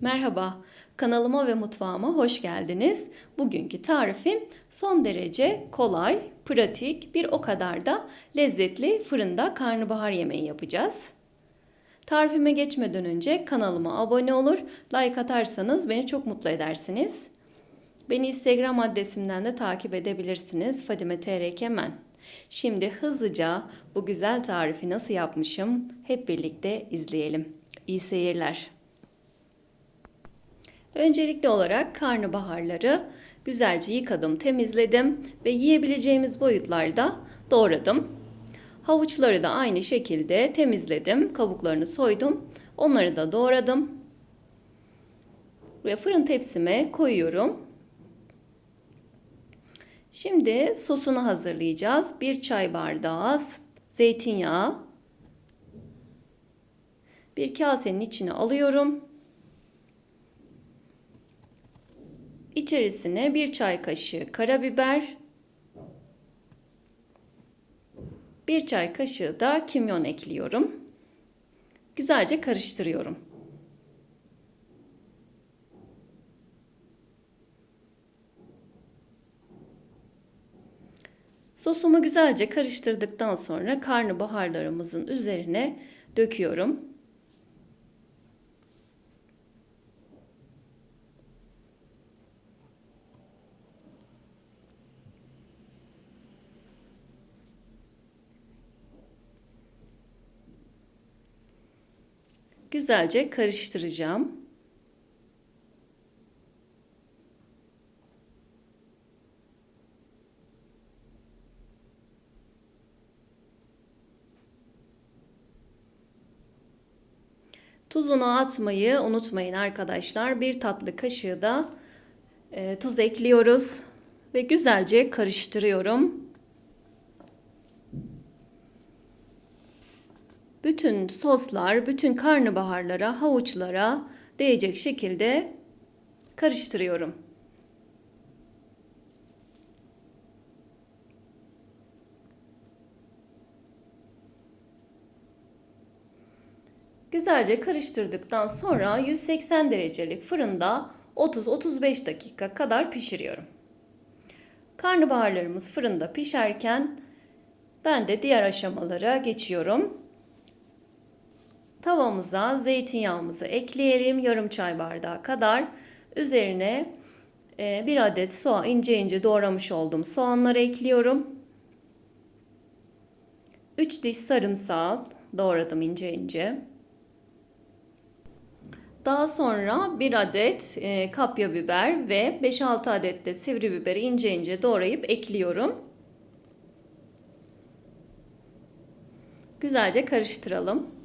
Merhaba, kanalıma ve mutfağıma hoş geldiniz. Bugünkü tarifim son derece kolay, pratik, bir o kadar da lezzetli fırında karnabahar yemeği yapacağız. Tarifime geçmeden önce kanalıma abone olur, like atarsanız beni çok mutlu edersiniz. Beni Instagram adresimden de takip edebilirsiniz. Fadime TR Kemen. Şimdi hızlıca bu güzel tarifi nasıl yapmışım hep birlikte izleyelim. İyi seyirler. Öncelikli olarak karnabaharları güzelce yıkadım, temizledim ve yiyebileceğimiz boyutlarda doğradım. Havuçları da aynı şekilde temizledim, kabuklarını soydum. Onları da doğradım. Ve fırın tepsime koyuyorum. Şimdi sosunu hazırlayacağız. Bir çay bardağı zeytinyağı. Bir kasenin içine alıyorum. İçerisine bir çay kaşığı karabiber, bir çay kaşığı da kimyon ekliyorum. Güzelce karıştırıyorum. Sosumu güzelce karıştırdıktan sonra karnabaharlarımızın üzerine döküyorum. Güzelce karıştıracağım. Tuzunu atmayı unutmayın arkadaşlar. Bir tatlı kaşığı da e, tuz ekliyoruz ve güzelce karıştırıyorum. Bütün soslar, bütün karnabaharlara, havuçlara değecek şekilde karıştırıyorum. Güzelce karıştırdıktan sonra 180 derecelik fırında 30-35 dakika kadar pişiriyorum. Karnabaharlarımız fırında pişerken ben de diğer aşamalara geçiyorum. Tavamıza zeytinyağımızı ekleyelim. Yarım çay bardağı kadar. Üzerine e, bir adet soğan ince ince doğramış olduğum soğanları ekliyorum. 3 diş sarımsağı doğradım ince ince. Daha sonra bir adet e, kapya biber ve 5-6 adet de sivri biberi ince ince doğrayıp ekliyorum. Güzelce karıştıralım.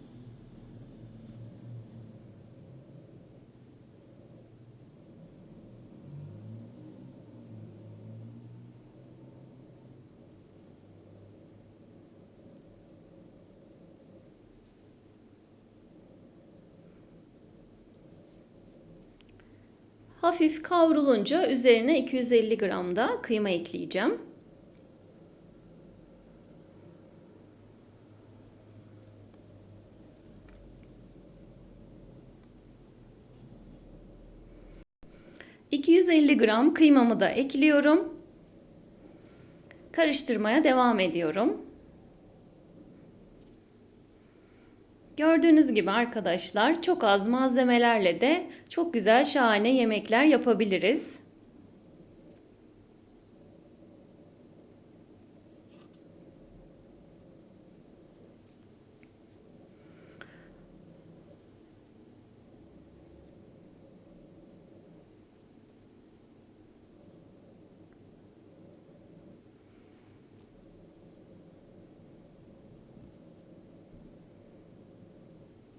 Hafif kavrulunca üzerine 250 gram da kıyma ekleyeceğim. ...250 gram kıymamı da ekliyorum. Karıştırmaya devam ediyorum. Gördüğünüz gibi arkadaşlar çok az malzemelerle de çok güzel şahane yemekler yapabiliriz.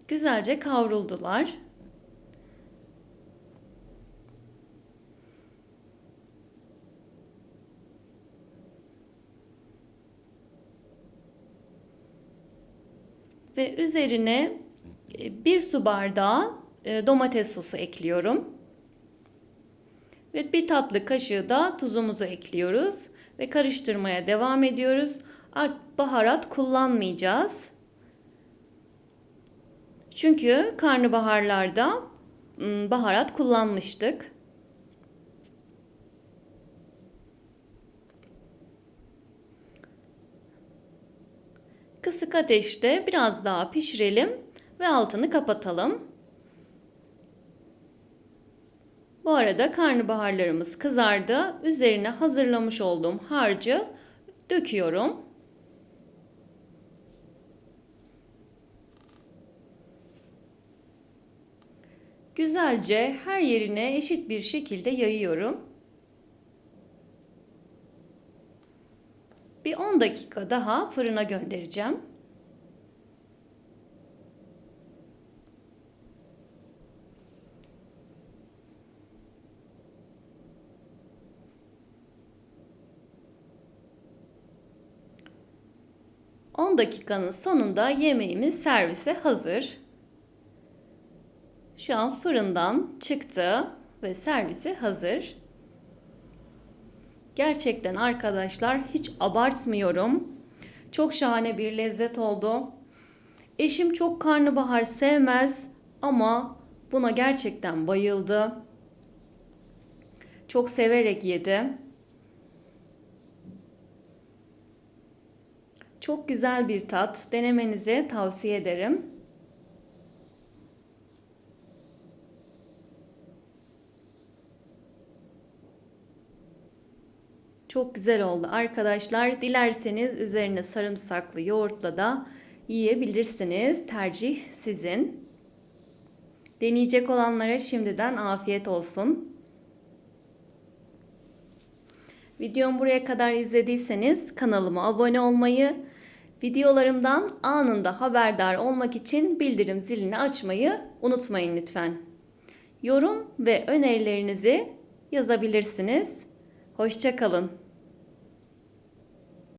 Güzelce kavruldular. Ve üzerine e, bir su bardağı e, domates sosu ekliyorum. Ve bir tatlı kaşığı da tuzumuzu ekliyoruz ve karıştırmaya devam ediyoruz. Baharat kullanmayacağız. Çünkü karnabaharlarda baharat kullanmıştık. Kısık ateşte biraz daha pişirelim ve altını kapatalım. Bu arada karnabaharlarımız kızardı. Üzerine hazırlamış olduğum harcı döküyorum. Güzelce her yerine eşit bir şekilde yayıyorum. Bir 10 dakika daha fırına göndereceğim. Dakikanın sonunda yemeğimiz servise hazır. Şu an fırından çıktı ve servise hazır. Gerçekten arkadaşlar hiç abartmıyorum. Çok şahane bir lezzet oldu. Eşim çok karnabahar sevmez ama buna gerçekten bayıldı. Çok severek yedi. Çok güzel bir tat. Denemenizi tavsiye ederim. Çok güzel oldu arkadaşlar. Dilerseniz üzerine sarımsaklı yoğurtla da yiyebilirsiniz. Tercih sizin. Deneyecek olanlara şimdiden afiyet olsun. Videomu buraya kadar izlediyseniz kanalıma abone olmayı, videolarımdan anında haberdar olmak için bildirim zilini açmayı unutmayın lütfen. Yorum ve önerilerinizi yazabilirsiniz. Hoşçakalın.